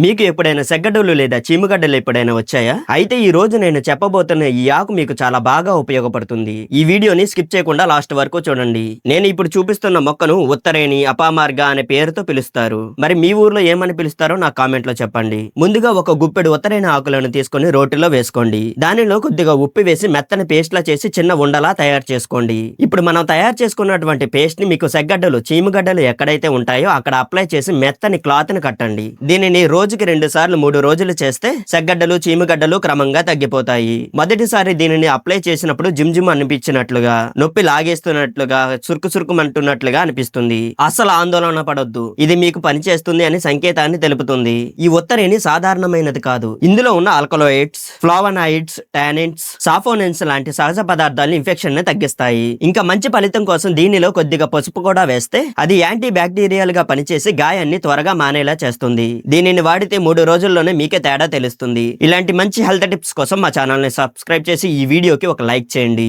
మీకు ఎప్పుడైనా సెగ్గడ్డలు లేదా చీమగడ్డలు ఎప్పుడైనా వచ్చాయా? అయితే ఈ రోజు నేను చెప్పబోతున్న ఈ ఆకు మీకు చాలా బాగా ఉపయోగపడుతుంది. ఈ వీడియోని స్కిప్ చేయకుండా లాస్ట్ వరకు చూడండి. నేను ఇప్పుడు చూపిస్తున్న మొక్కను ఉత్తరేణి అపామార్గ అనే పేరుతో పిలుస్తారు. మరి మీ ఊర్లో ఏమని పిలుస్తారో నా కామెంట్లో చెప్పండి. ముందుగా ఒక గుప్పెడు ఉత్తరేణి ఆకులను తీసుకొని రోటిలో వేసుకోండి. దానిలో కొద్దిగా ఉప్పు వేసి మెత్తని పేస్ట్ లా చేసి చిన్న ఉండలా తయారు చేసుకోండి. ఇప్పుడు మనం తయారు చేసుకున్నటువంటి పేస్ట్ని మీకు సెగ్గడ్డలు చీమగడ్డలు ఎక్కడైతే ఉంటాయో అక్కడ అప్లై చేసి మెత్తని క్లాత్ని కట్టండి. దీనిని రోజుకి రెండు సార్లు మూడు రోజులు చేస్తే సెగ్గడ్డలు చీమగడ్డలు క్రమంగా తగ్గిపోతాయి. మొదటిసారి దీనిని అప్లై చేసినప్పుడు జిమ్ జిమ్ అనిపించినట్లుగా నొప్పి లాగేస్తున్నట్లుగా సురుకు సురుకుమంటున్నట్లుగా అనిపిస్తుంది. అస్సలు ఆందోళన పడొద్దు. ఇది మీకు పనిచేస్తుంది అని సంకేతాన్ని తెలుపుతుంది. ఈ ఉత్తరేణి సాధారణమైనది కాదు. ఇందులో ఉన్న ఆల్కలోయిడ్స్ ఫ్లావనాయిడ్స్ టానిన్స్ సాఫోనెన్స్ లాంటి సహజ పదార్థాలు ఇన్ఫెక్షన్ని తగ్గిస్తాయి. ఇంకా మంచి ఫలితం కోసం దీనిలో కొద్దిగా పసుపు కూడా వేస్తే అది యాంటీ బ్యాక్టీరియల్గా పనిచేసి గాయాన్ని త్వరగా మానేలా చేస్తుంది. దీనిని వాడితే మూడు రోజుల్లోనే మీకే తేడా తెలుస్తుంది. ఇలాంటి మంచి హెల్త్ టిప్స్ కోసం మా ఛానల్ని సబ్స్క్రైబ్ చేసి ఈ వీడియోకి ఒక లైక్ చేయండి.